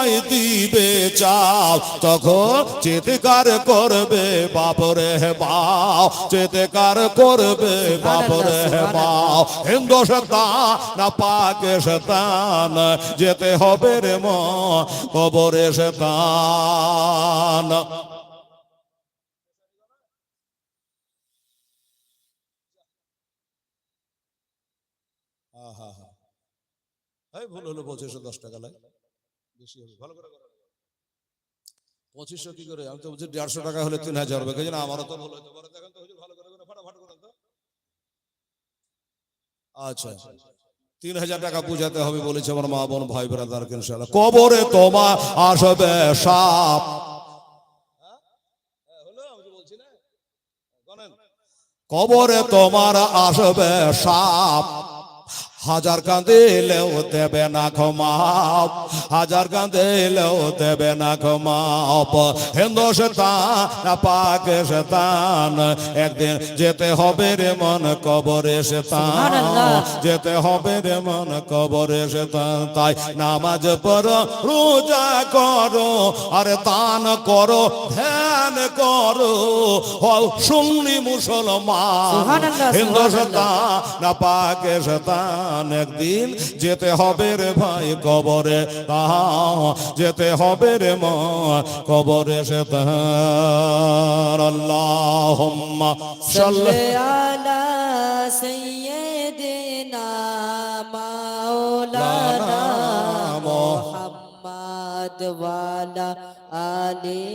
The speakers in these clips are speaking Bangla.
তোমায় দিবে চাও তখন চিৎকার করবে বাপরে বাও চিৎকার করবে বাপরে বাও হিন্দুস্তান না পাকে পাকিস্তান যেতে হবে রে ম, কবরে শতান এই ভুল হলো পঁচিশশো দশ টাকা লাই বেশি হবে। ভালো করে করো। পঁচিশশো কি করে? আমি তো বলছি দেড়শো টাকা হলে তিন হাজার হবে। কেন আমারও তো ভুল হতে দেখেন তো ভালো করে করে ফাটাফাট করেন তো। আচ্ছা। তিন হাজার টাকা বুঝাতে হবে বলেছে আমার মা বোন ভাই ব্রাদার ইনশাআল্লাহ। কবরে তোমার আসবে সাপ। কবরে তোমার আসবে সাপ। হাজার কাঁদিলেও দেবে না ক্ষমাপ হাজার কাঁদিলেও দেবে না ক্ষমাপ হিন্দুস্তান না পাকিস্তান একদিন যেতে হবে রে মন কবরে সুবহানাল্লাহ। যেতে হবে রে মন কবরে সেতান তাই নামাজ পড়ো রোজা করো আরে দান করো ধ্যান করো। সুন্নি মুসলমান। সুবহানাল্লাহ, হিন্দুস্তান না জান একদিন যেতে হবে রে ভাই কবরে। তাহা যেতে হবে রে মা কবরে সে তার আল্লাহ সাল্লে আলা সাইয়্যিদিনা মাওলানা মুহাম্মদ ওয়ালা আলী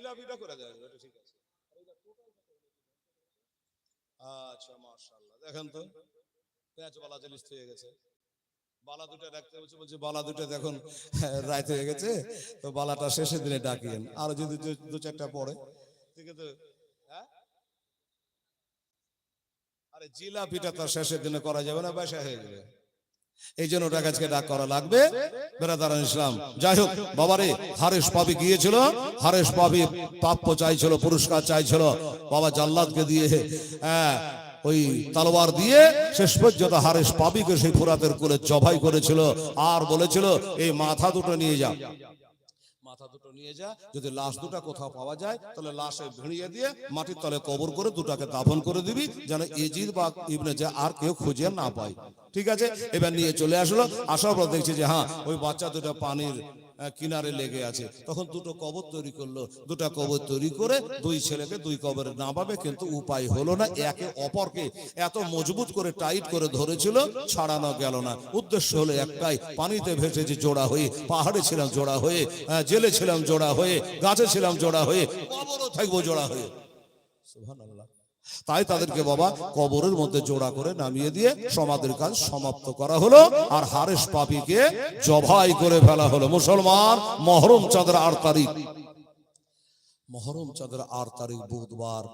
জিলাপিটা করে দেয় এটা ঠিক আছে। আচ্ছা মাশাআল্লাহ, দেখেন তো, পেঁয়াজ বালা জিনিস হয়ে গেছে। বালা দুটো রাখতে বলছে বলছে বালা দুটো দেখুন রাত হয়ে গেছে, তো বালাটা শেষের দিনে ডাকিয়েন। আর যদি দু- চারটা পড়ে, ঠিক আছে। হ্যাঁ? আরে জিলাপিটা তো শেষের দিনে করা যাবে না, বাসা হয়ে যাবে এই জন্য ওটা কাছকে ডাক করা লাগবে। বেড়াদার ইসলাম, যাই হোক, বাবারে, হারেশ পাবি গিয়েছিল, হারেশ পাবি প্রাপ্য চাইছিল, পুরস্কার চাইছিল। বাবা জাল্লাদকে দিয়ে হ্যাঁ ওই তালোয়ার দিয়ে শেষ পর্যন্ত হারেশ পাবিকে সেই ফুরাতের কোলে জবাই করেছিল আর বলেছিল, এই মাথা দুটো নিয়ে যা। মাথা দুটো নিয়ে যা, যদি লাশ দুটো কোথাও পাওয়া যায়, তাহলে লাশে ভিড়িয়ে দিয়ে মাটির তলে কবর করে দুটাকে দাফন করে দিবি, যেন এজিদ বা ইবনে যে আর কেউ খুঁজে না পায়। ঠিক আছে? এবার নিয়ে চলে আসলো। আসার পর দেখছি যে হ্যাঁ ওই বাচ্চা দুটো পানির কিনারে লেগে আছে। তখন দুটো কবর তৈরি করল। দুটো কবর তৈরি করে দুই ছেলেকে দুই কবরে নামাবে কিন্তু উপায় হলো না। একে অপরকে এত মজবুত করে টাইট করে ধরেছিল, ছাড়ানো গেল না। উদ্দেশ্য হলো একটাই, পানিতে ভেসেছি জোড়া হয়ে, পাহাড়ে ছিলাম জোড়া হয়ে জেলে ছিলাম জোড়া হয়ে, গাছে ছিলাম জোড়া হয়ে, কবরও থাকব জোড়া হয়ে। সুবহানাল্লাহ। তাই তাদেরকে বাবা কবরের মধ্যে জোড়া করে নামিয়ে দিয়ে সমাধির কাজ সমাপ্ত করা হলো আর হারেস পাপিকে জবাই করে ফেলা হলো। মুসলমান মহরম চাঁদের আট তারিখ মহরম চাঁদের আট তারিখ বুধবার।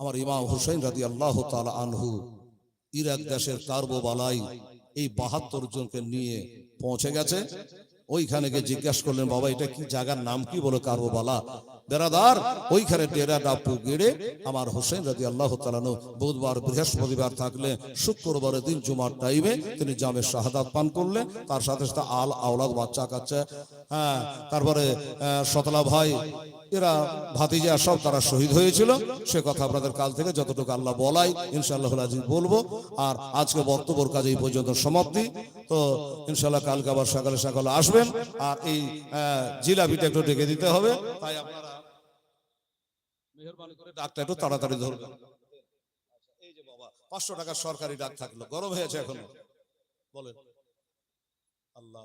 আমার ইমাম হুসেন রাজি আল্লাহ তালা আনহু ইরাক দেশের কার্বোবালাই এই বাহাত্তর জনকে নিয়ে পৌঁছে গেছে। ওইখানে গিয়ে জিজ্ঞাসা করলেন বাবা এটা কি জায়গার নাম কি বলে কার্বোবালা? বেরাদার, ওইখানে ডেরা ডাপু গেড়ে আমার হোসেন রাজি আল্লাহ তালানু বুধবার, বৃহস্পতিবার থাকলে, শুক্রবারের দিন জুমার টাইমে তিনি জামে শাহাদাত পান করলেন। তার সাথে সাথে আল আওলাদ বাচ্চা কাচ্চা হ্যাঁ তারপরে সতলা ভাই, এরা ভাতিজা সব তারা শহীদ হয়েছিল। সে কথা আপনাদের কাল থেকে যতটুকু আল্লাহ বলাই, ইনশাআল্লাহ বলব। আর আজকে বক্তব্যর কাজ এই পর্যন্ত সমাপ্তি। তো ইনশাআল্লাহ কালকে আবার সকালে সকালে আসবেন। আর এই জিলাপিটা একটু ডেকে দিতে হবে। তাই আপনারা মেহরবানি করে ডাকটা একটু তাড়াতাড়ি ধরবেন। এই যে বাবা পাঁচশো টাকার সরকারি ডাক থাকল গরম হয়েছে এখনও। বলেন। আল্লাহ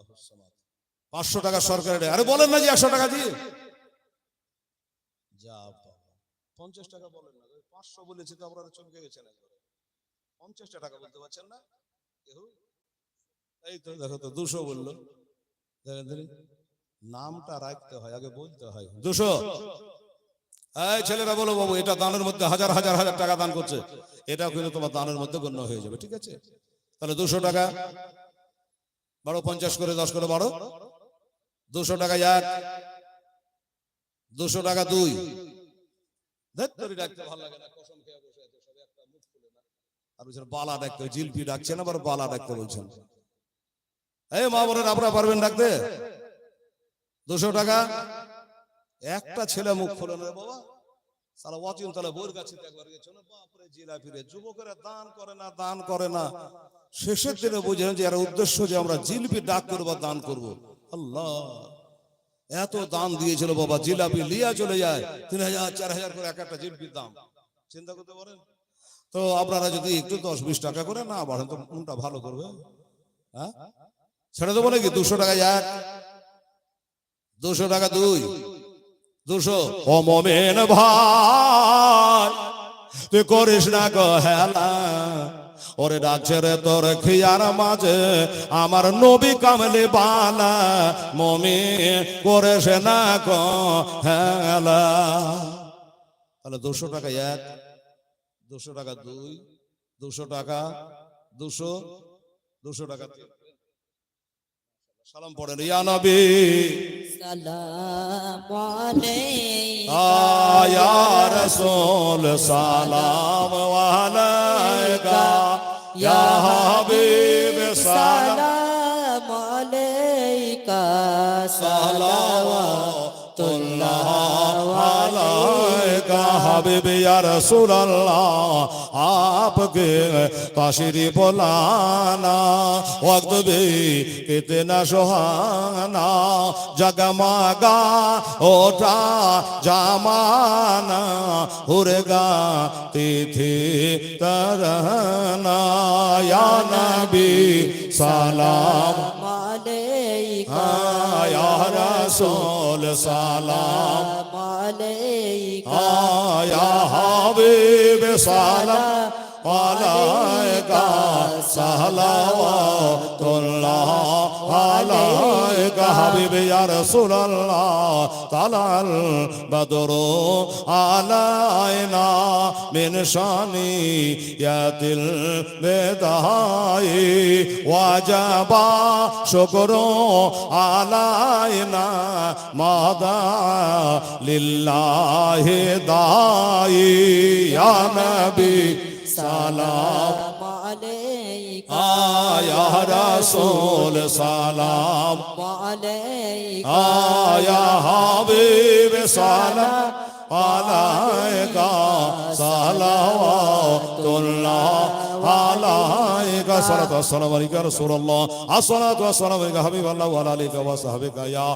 পাঁচশো টাকা সরকারি আরে বলেন না যে একশো টাকা দিয়ে। যা পঞ্চাশ টাকা বলেন না। পাঁচশো বলেছি তো আপনারা চমকে গেছেন পঞ্চাশটা টাকা বলতে পারছেন না? কেউ এই তো দেখো তো দুশো বলল। নামটা রাখতে হয় আগে বলতে হয়। দুশো। এই ছেলেরা বলো বাবু, এটা দানের মধ্যে হাজার হাজার হাজার টাকা দান করছে। এটা কিন্তু তোমার দানের মধ্যে গণ্য হয়ে যাবে, ঠিক আছে? তাহলে দুশো টাকা। বারো পঞ্চাশ করে, দশ করে বারো দুশো টাকা এক, দুশো টাকা দুই। বালা ডাকতে, জিলপি ডাকছেন আবার বালা ডাকতে বলছেন এই মা বোনের, আপনারা পারবেন ডাকতে? দুশো টাকা। একটা ছেলে মুখ খুলে না বাবা। সারা ওয়াচিন তাহলে বোর গাছে একবার গেছিল বাপরে জিলাপি রে যুবকেরা দান করে না দান করে না। শেষের দিনে বুঝলেন যে এর উদ্দেশ্য যে আমরা জিলপি ডাক করব দান করব। আল্লাহ। এত দান দিয়েছিল বাবা জিলাপি লিয়া চলে যায়। তিন হাজার চার হাজার করে এক একটা জিলপির দাম। চিন্তা করতে পারেন? তো আপনারা যদি একটু দশ বিশ টাকা করে না বাড়েন তো কোনটা ভালো করবে। হ্যাঁ? ছেড়ে দেবো নাকি? দুশো টাকা এক। দুশো টাকা দুই। দুশো। ও মমেন ভাই, তুই করিস না গো হেলা। ওরে ডাকছে রে তোর খিয়ার মাঝে, আমার নবী কামলে বালা মমি করিস না গো হেলা। তাহলে দুশো টাকা এক, দুশো টাকা দুই, দুশো টাকা দুশো দুশো টাকা তিন। সালাম পড়েন ইয়া নবী। আয়া রসুল সালাম আলাইকা। ইয়া হাবিব সালাম। সালাম আলাইকা। সালাওয়াতুল্লাহ। हबीब यार सुरल्ला आपके तशरी बोलाना वक्त भी कितना सुहाना जगमागा ओटा जामाना हुरगा तिथि तरना या नबी सलाम রসুল সালাম। আয়া হাবিব সালাম। আলাইকা সালাওয়াত আলাইকা হাবিবি ইয়া রাসূলুল্লাহ তালাল বদরু আলাইনা মিন শানি ইয়াতিল বেদাই ওয়াজাবা শুকরু আলাইনা মাদা লিল্লাহি দাই ইয়া নবী সালাম আলাইকা یا رسول سلام علیکہ یا حبیب سلام علیکہ صلوات اللہ علیکہ صلوات والسلام علیکہ رسول اللہ الصلاة والسلام علیکہ حبیب اللہ وعلیکہ وصحبکہ یا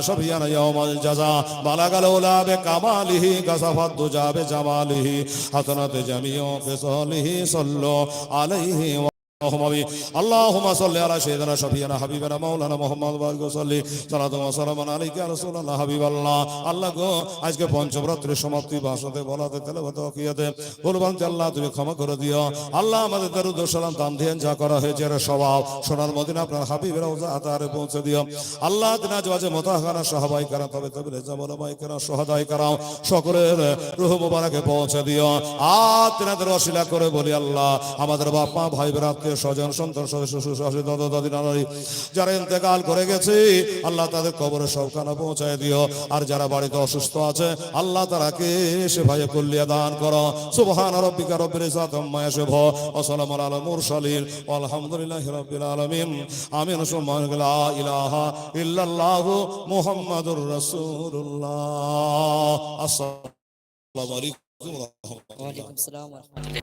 شفيان يوم الجزاء بلغ الأولى بكماله كسف الدجى بجماله حسنت جميع خصاله صلوا عليه اللهم بي اللهم صل على سيدنا شفيعنا حبيبنا مولانا محمد بارك وسلم صلاة وسلام عليك يا رسول الله حبيب الله আল্লাহ গো আজকে পঞ্চরাত্রির সমাপ্তি ভাষণে বলাতে তেলাবত কিয়াতে বলবান আল্লাহ তুমি ক্ষমা করে দিও আল্লাহ আমাদের দরুদ ও সালাম দান ধ্যান যা করা হয়েছে এর স্বভাব সোনার মদিনা আপনার হাবিবের আতারে পৌঁছে দিও আল্লাহ দিনা জওয়াজে মোতাহানা সাহাবাই কারাম তবে তবে জামাই কারাম সহাদাই কারাম সকলের রুহ মুবারকে পৌঁছে দিও আর তিনাদের অশিলা করে বলি আল্লাহ আমাদের বাপ মা ভাই বোন আত্মীয় স্বজন, সন্তান, সদস্য শ্বশুর দাদা দাদি নানারি যারা ইন্তেকাল করে গেছে, আল্লাহ তাদের কবরে সবখানা পৌঁছায় দিও। আর যারা বাড়িতে অসুস্থ আছে, আল্লাহ তারাকে সে ভাইয়ে কল্লিয়া দান করো। সুবহান রব্বিকা রব্বিল ইজ্জাতি আম্মা ইয়াসিফুন। ওয়া আলাল মুরসালিন। আলহামদুলিল্লাহি রাব্বিল আলামিন। আমিন। লা ইলাহা মুহাম্মাদুর রাসূলুল্লাহ। আসসালামু আলাইকুম ওয়া রাহমাতুল্লাহ। ওয়ালাইকুম আসসালাম ওয়া রাহমাতুল্লাহ।